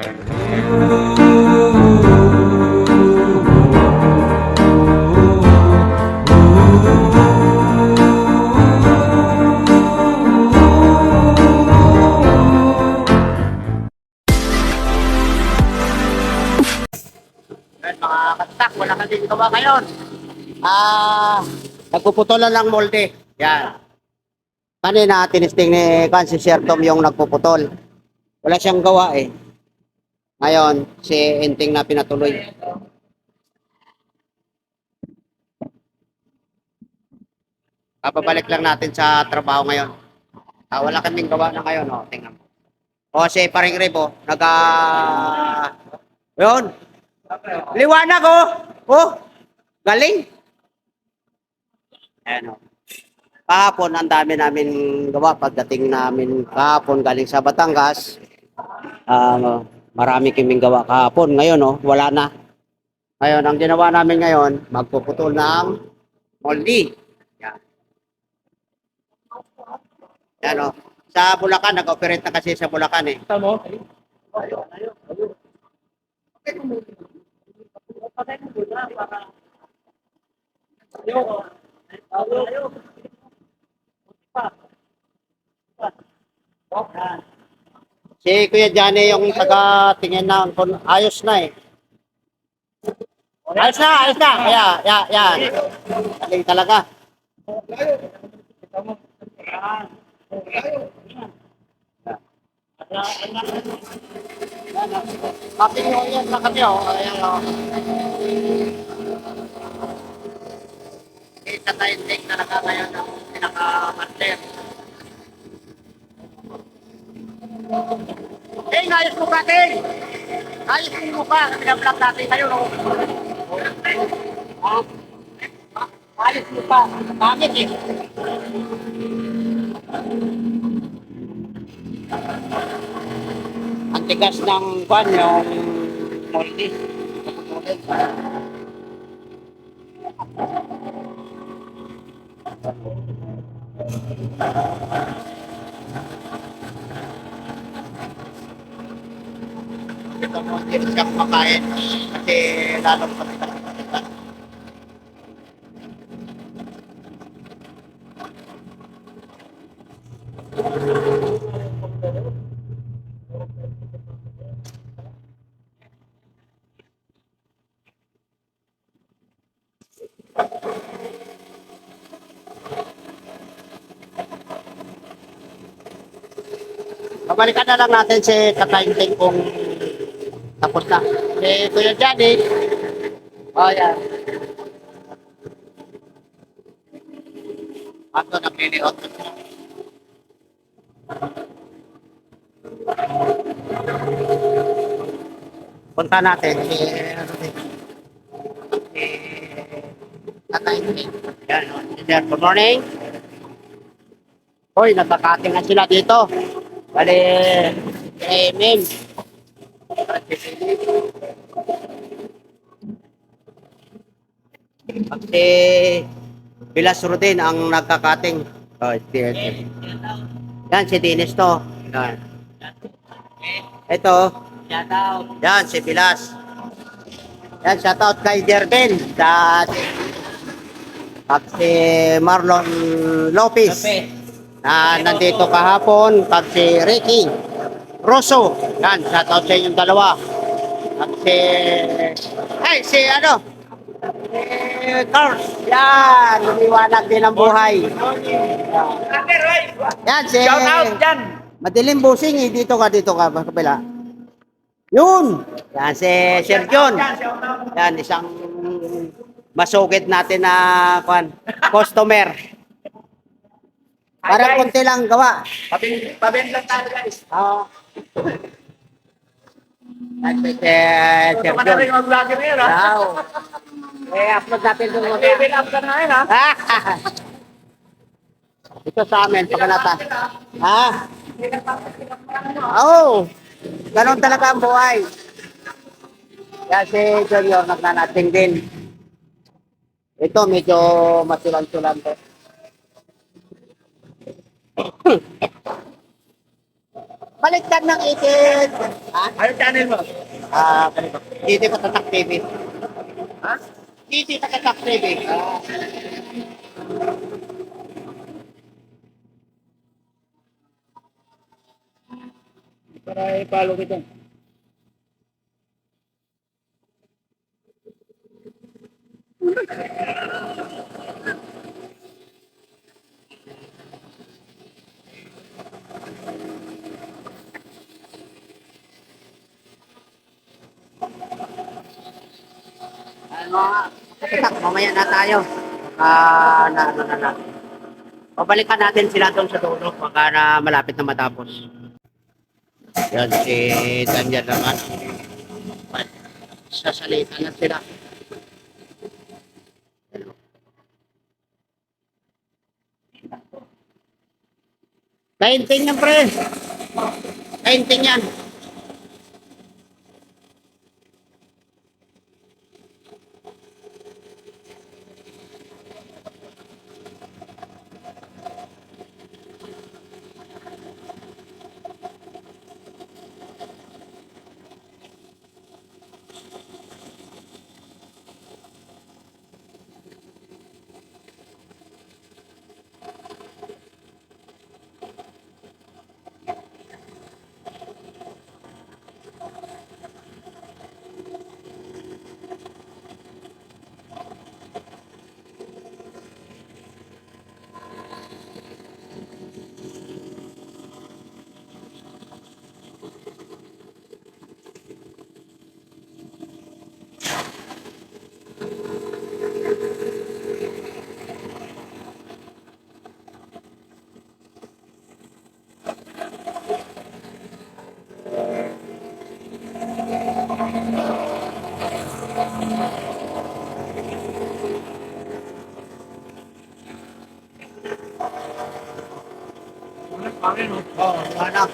Mga katak, wala ka din gawa ngayon. Ah, nagpuputulan lang molde. Yan. Kanina, tinisting ni Kan si Sir Tom yung nagpuputol. Wala siyang gawa eh. Ngayon, si Enting na pinatuloy. Kapabalik lang natin sa trabaho ngayon. Ah, wala kaming gawa na ngayon, oh. Tingnan mo. O, si Paring Rebo, naga... Yun, Liwanag oh. Oh. Galing. Ayan oh. Kahapon, ang dami namin gawa pagdating namin kahapon galing sa Batangas. Um, marami kaming gawa kahapon. Ngayon oh, wala na. Ngayon, ang ginawa namin ngayon, magpuputol ng moldy. Yan. Yan oh. Sa Bulacan, nag-operate na kasi sa Bulacan eh. Tamo? Si Kuya Johnny yung taga-tingin na kung ayos na eh. Ayos na, ayos na. Kaya, ya, yan. Galing talaga. Happy New Year na kami oh. Ayan oh. Kita tayo take talaga ngayon ng pinaka-master. Ayos mo ka, Ting! Ayos mo ka. Pinablog natin kayo, no? Ha? Ayos mo pa. Bakit eh? Ang tigas ng kwan, yung moldy. Ito mo, hindi siya kumakain kasi lalong pagkakalitan. Babalikan na lang natin si Kakainting kung tapos na. Si Kuya Johnny. Oh, yan. Ako nagliliot. Punta natin ano. Si Kakainting. Yan, oh. Sir, good morning. Hoy, nagkakating na sila dito. Bali, eh, ma'am. Kasi Bilas Rodin ang nagkakating. Oh, si, yan, si Dennis to. Yan. Ito, yan, si Bilas. Yan, shoutout kay Jerben sa at si Marlon Lopez na nandito kahapon pag si Ricky Rosso. Yan, shoutout sa inyong dalawa. At si... Ay, si ano? Si Carl. Yan, lumiwanag din ang buhay. Yan, si... Shout out dyan. Madilim busing eh. Dito ka, dito ka. Sa kabila. Yun! Yan, si Sir John. Yan, isang masugid natin na kwan, customer. Para konti lang gawa. Pabin lang tayo guys. Ah. Yan si Sir Sir Ito ka na rin John. mag-vlogger ngayon ha. Wow. Eh, upload natin doon. mga- Level up ka na ngayon ha. Ito sa amin, pagkalata. Ha? Oo. Oh, ganon talaga ang buhay. Kaya si Junior nagnanating din. Ito medyo masulan-sulan to. Baliktad ng itin. Ha? Ano channel mo? Ah, ganito. Dito pa tatak TV. Ha? Dito pa tatak TV. Ah. Para i-follow kita. Mamaya na tayo. Ah, na, ano na na. Pabalikan natin sila doon sa dulo baka na malapit na matapos. Yan si Daniel naman. Sasalita na sila. Kainting yan, pre. Kainting yan. Oo,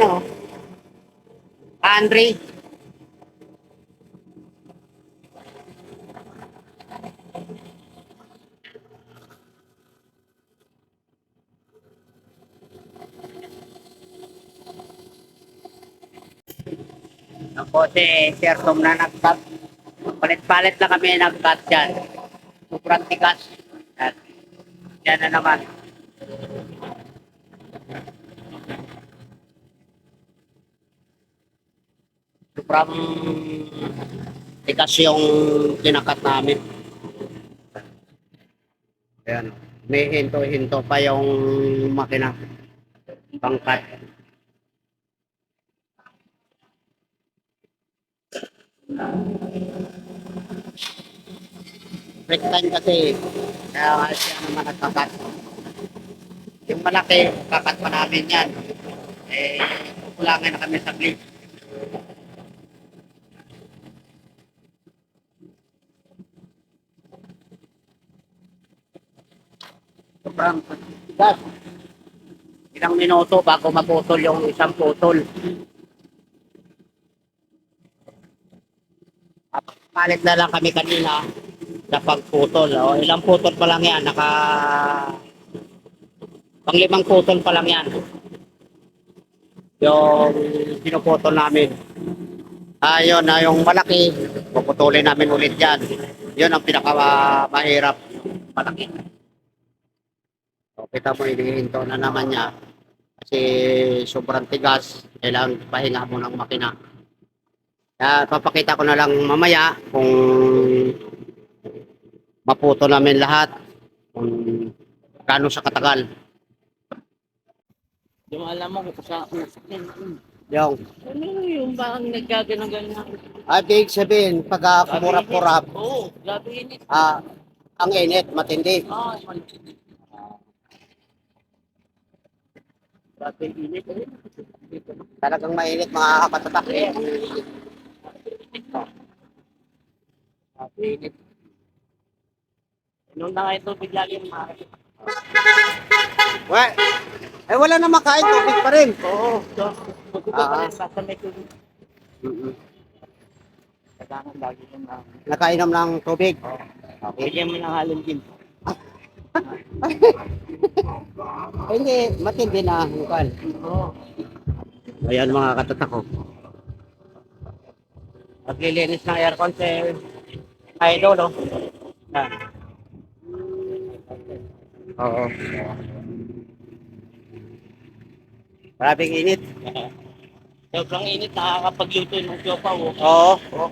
oh, ano, pre. Yan si ano, Andre. Ako si Sir Tom na nag-cut. Palit-palit lang kami nag-cut dyan. Sobrang tigas. Yan. Yan na naman. Sobrang tigas yung kinakat namin. Ayan. May hinto-hinto pa yung makina. Pangkat. Break time kasi kaya nga siya naman nagkakat. Yung malaki, kakat pa namin yan. Eh, kukulangin na kami sa blade. Sobrang tigas. Ilang minuto bago maputol yung isang putol. Palit na lang kami kanina sa pagputol. O, ilang putol pa lang yan. Naka... Panglimang putol pa lang yan. Yung pinuputol namin. Ayun na yung malaki. Puputulin namin ulit yan. Yun ang pinaka mahirap. Malaki. O, kita mo, inihinto na naman niya. Kasi sobrang tigas. Kailangan pahinga mo ng makina. Kaya papakita ko na lang mamaya kung maputo namin lahat kung gaano sa katagal. Yung alam mo kung sa Yung, Ano yung ba ang nagkagano'n-gano'n na? at ibig sabihin, pag uh, kumurap-kurap, Oo, grabe init. ah, ang init, matindi. Ah, maliit. Grabe init. Talagang mainit mga kapatatak. Eh. Init. Nung na nga ito, bigla yung mga... We, eh wala na makain, tubig pa rin. Oo, so, magkukuha Ah. pa rin sa may tubig. Mm-mm. Kailangan lagi yung na. Nakainom ng tubig. Okay. Bigyan mo ng halong gin. Hindi, matindi na kan. Oo. Ayan mga katatak ko. Paglilinis ng aircon si Idol, oh. Yan. Oo. Maraming init. Sobrang init, nakakapagluto ng siopaw, oh. Oo.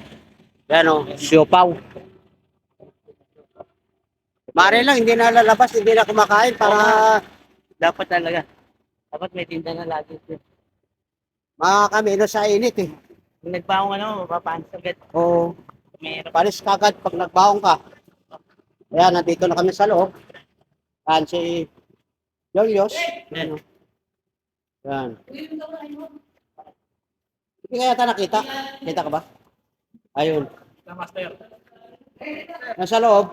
Yan o, siopaw. Mare lang, hindi na lalabas, hindi na kumakain para Dapat talaga. Dapat may tinda na lagi. makakamino sa init eh. Kung nagbaong ano, mapapanis agad. Oo. Mayroon. Palis kagad pag nagbaong ka. Ayan, nandito na kami sa loob. Yan si Julius. Yan. o. Yan. Hindi kaya ta nakita? Kita ka ba? Ayun. Master. Nasa loob.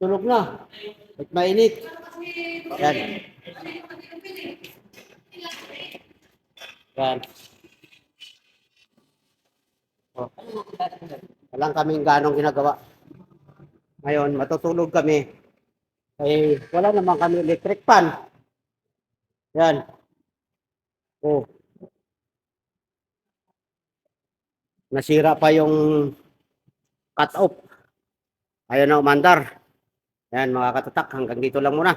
Tulog na. At mainit. Yan. Yan. Oh. Walang kaming ganong ginagawa. Ngayon, matutulog kami. Eh, wala naman kami electric fan. Yan. Oh. Nasira pa yung cut off. Ayaw na umandar. Yan mga katatak, hanggang dito lang muna.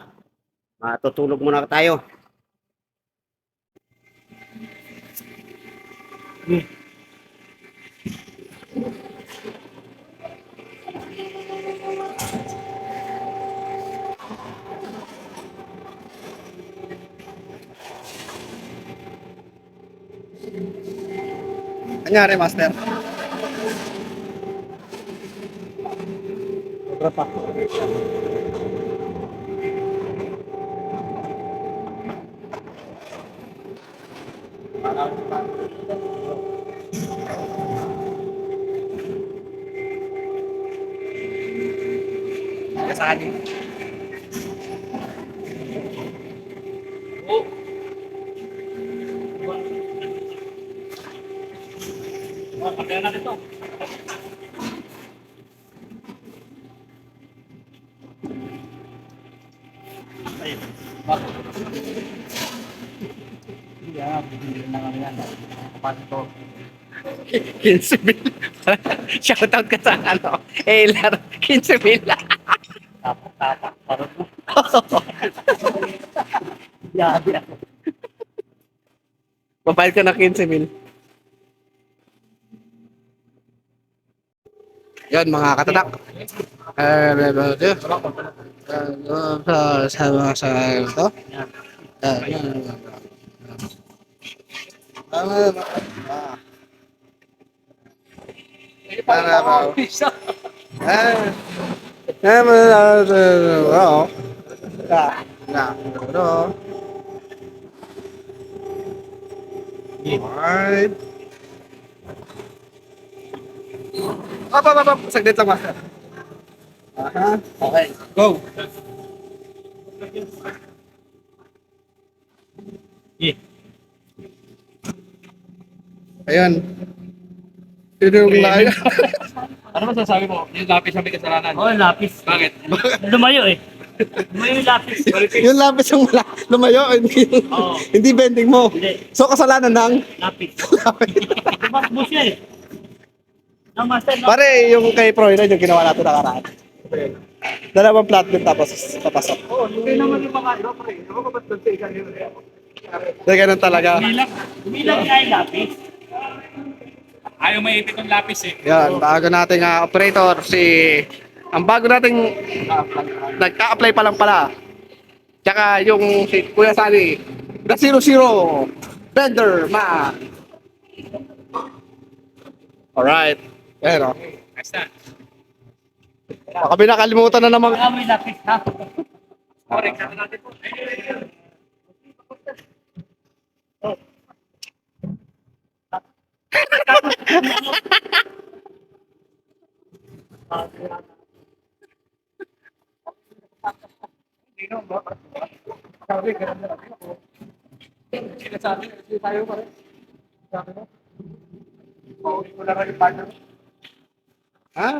Matutulog muna tayo. Anyari, Master? Sobra pa. Kasali. Oh. Oh, pagkaya natin to. Ayun. Bakit? Yeah, bibili na kami yan. Kapag to. 15 mil. Shoutout ka sa ano. Eh, laro. 15 mil. Tapak, tapak. Parang mo. Yabi ako. Mabait ka na 15 mil. Yan mga katatak. Eh, bebe. Ano sa mga sa ito? Eh, yan. Tama ba? Ah. Para ba? Eh. Eh, mga oo. Na, na, no. Alright. Up, up, up, up. Saglit lang, master. Aha. Okay, go. Yeah. Ayan. Yun yung layo. Ano masasabi mo? Yung lapis sa may kasalanan. Oh, lapis. Bakit? Lumayo eh. Lumayo yung lapis. yung lapis yung wala, lumayo, hindi, Oo. hindi bending mo. Hindi, So, kasalanan ng lapis. lapis. Tumakbo siya eh. No, master, no? Pare, yung kay Proyed, yung ginawa natin nakaraan. Dalawang flat din tapos papasok. Oo, hindi naman yung mga ano, pre. Ako ba ba't ikan yun? So, ganun talaga. Bilang, Bilang niya yung lapis. Ayaw may ipit ng lapis eh. Yan, bago nating ah, operator, si... Ang bago nating uh, nagka-apply pa lang pala. Tsaka yung si Kuya Sally, the 00 vendor man. Alright. Ayan o. Next na. Baka may nakalimutan na naman. Mo yung lapis, ha? Correct na natin po. Hindi no, ba? Sabi, ganun na natin ako. Sinasabi, hindi tayo pa rin. Sabi mo. Pauwi ko lang yung partner. Ha?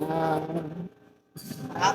Ah.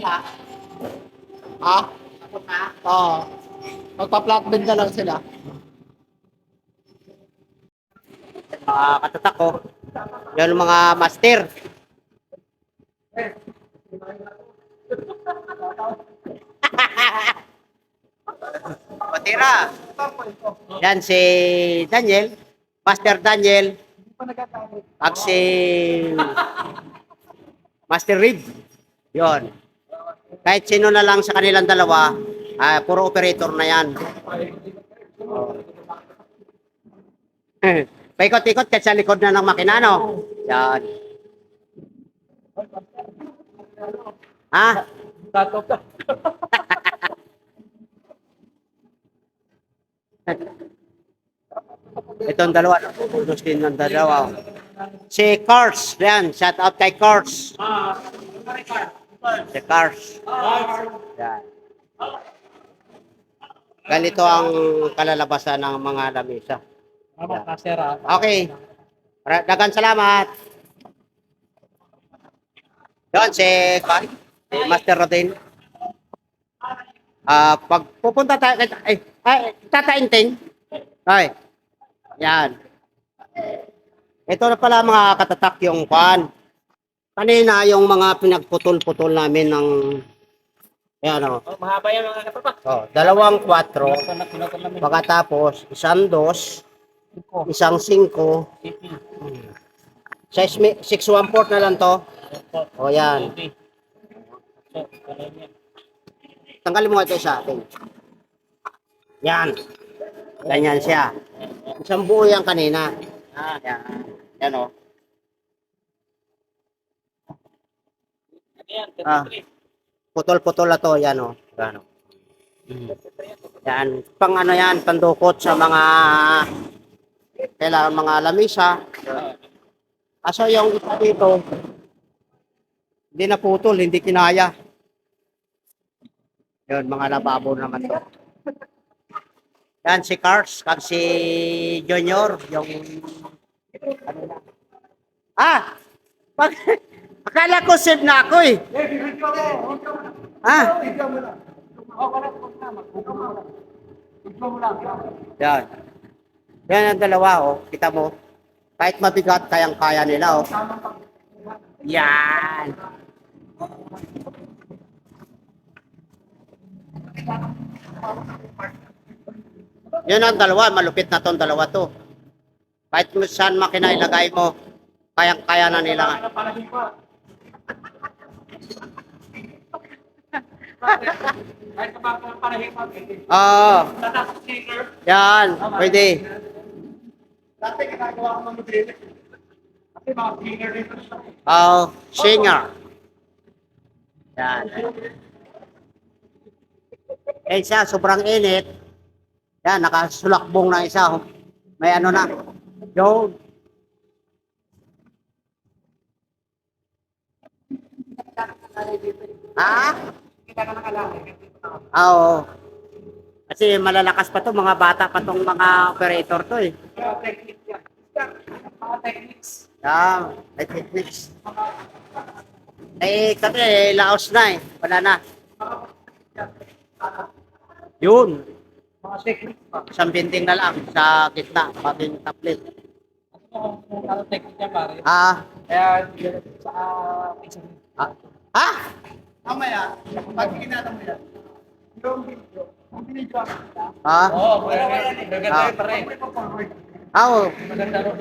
sila. Ha? Na. Oo. Magpa-flatbed na lang sila. Mga katatak ko. Yan mga master. Patira. Yan si Daniel. Master Daniel. At si Master Reed. Yon. Kahit sino na lang sa kanilang dalawa, ah, puro operator na yan. Paikot-ikot kahit sa likod na ng makina, no? Yan. Ha? Tatop ka. Itong dalawa, napupulos din ng dalawa. Si Cars, yan, shout out kay Cars. Si Cars. Yan. Ganito ang kalalabasan ng mga lamisa. Tama, kasera. Okay. Ra- Dagan salamat. Yan, si, si Master Rodin. Ah, pag pupunta tayo, ay, ay, tatainting. Ay, yan. Ito na pala mga katatak yung kwan. Kanina yung mga pinagputol-putol namin ng, yan o, Oh, mahaba yan mga katapak. oh, dalawang kwatro. Pinutol namin. Pagkatapos, isang dos, Iko. isang singko, City. size mi- 614 na lang to. O ganun yan. Tanggalin mo ito sa atin. Yan. Ganyan siya. Isang buo yan kanina. Ah, yan. Yan o. Ano yan? Ah. 33. Putol-putol na to. Yan o. Yan o. Yan. Pang ano yan, pandukot sa mga kailangan mga lamisa. Kaso yung isa dito, hindi na putol, hindi kinaya. Yun, mga lababo naman to. Yan, si Cars, kag si Junior, yung... Ano na? Ah! Pag, akala ko save na ako eh. Ah? Yan. Yan ang dalawa, oh. Kita mo. Kahit mabigat, kayang-kaya nila, oh. Yan. Yan ang dalawa. Malupit na tong dalawa to. Kahit mo saan makina ilagay mo, kayang-kaya na nila. Kahit pa pa panahin pa. Oo. Tatas sticker. yan. Pwede. Dati ginagawa ko ng modelo. Kasi mga cleaner dito siya. Oo. singer. Yan. Eh siya, sobrang init. Yan, nakasulakbong na isa. May ano na. Yun. Ha? Kita na nakalaki. Ah, Oo. Kasi malalakas pa to, mga bata pa tong mga operator to eh. Mga techniques yan. Mga techniques. Yan, may techniques. Eh, kasi eh, laos na eh. Wala na. Yun. Mga techniques pa. Isang na lang sa gitna, paging tablet. Ano ano technique niya pare? Ah, Kaya sa isang ah, ha? Mamaya, pag ginata mo yan, yung video, yung video kita, Ha? Oo, maganda maganda Ah. yun pare. pa forward. Ah. Maganda rin.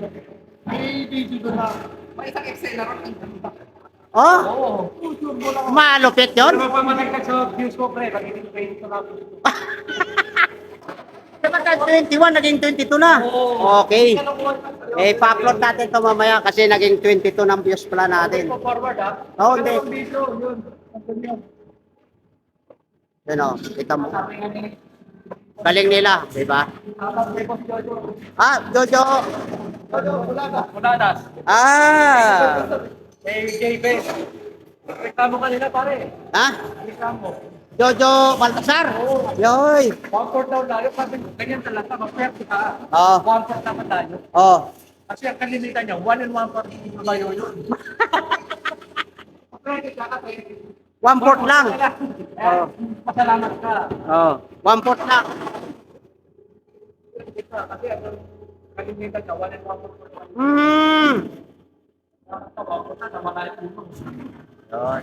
May video doon na, may isang Excel na rin. Oh, Oo. malupit yun. Ano pa managtag sa views ko, pre? Pag-ibig ko na. Dapat 21, naging 22 na. Okay. Eh, pa-upload natin to mamaya kasi naging 22 ng views pala natin. Forward, ha? Oo, hindi. Video, yun. Yun o, kita mo. Galing nila, di ba? Ah, Jojo. Jojo. Bulagas. Ah. Eh, JB. Reklamo ka nila, pare. Ha? Reklamo. Jojo Baltasar. Yoy. One fourth daw tayo, ko, ganyan talaga, mag-perte ka. Oo. One fourth naman tayo. Oh. Kasi ang kalimitan niya, one and one fourth hindi ba yun yun? Credit ka kasi. One fourth lang. Eh, Pasalamat ka. Oh. One fourth lang. Ka kasi ang kalimitan one and one fourth. Hmm. One fourth na, namatay ang ulo. Yun.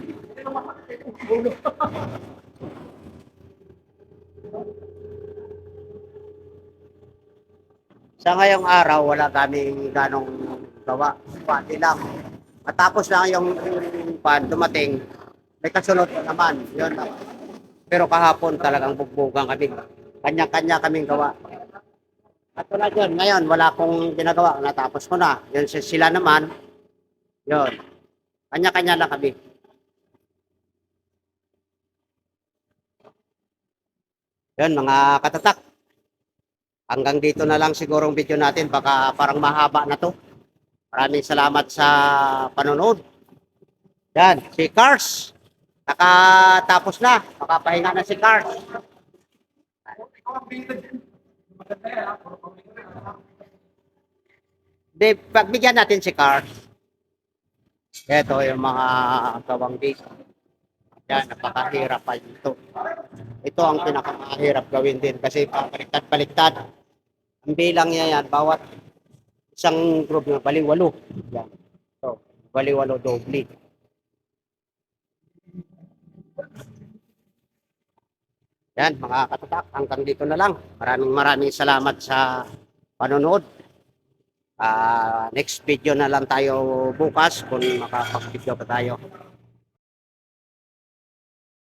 Sa ngayong araw, wala kaming ganong gawa. Pati lang. Matapos lang yung pan, dumating, may kasunod na naman. Yun. Pero kahapon talagang bugbugan kami. Kanya-kanya kaming gawa. At wala yun. Ngayon, wala akong ginagawa. Natapos ko na. Yun si- sila naman. Yun. Kanya-kanya lang kami. Yun, mga katatak. Hanggang dito na lang siguro ang video natin. Baka parang mahaba na to. Maraming salamat sa panonood. Yan, si Cars. Nakatapos na. Makapahinga na si Cars. Di, pagbigyan natin si Cars. Ito yung mga gawang dito. Yan, napakahirap pa ito. Ito ang pinakamahirap gawin din kasi pabaliktad-baliktad. Ang bilang niya yan, bawat isang group na baliwalo. Yan. So, baliwalo doble. Yan, mga katatak, hanggang dito na lang. Maraming maraming salamat sa panonood. Ah, next video na lang tayo bukas kung makapag-video pa tayo.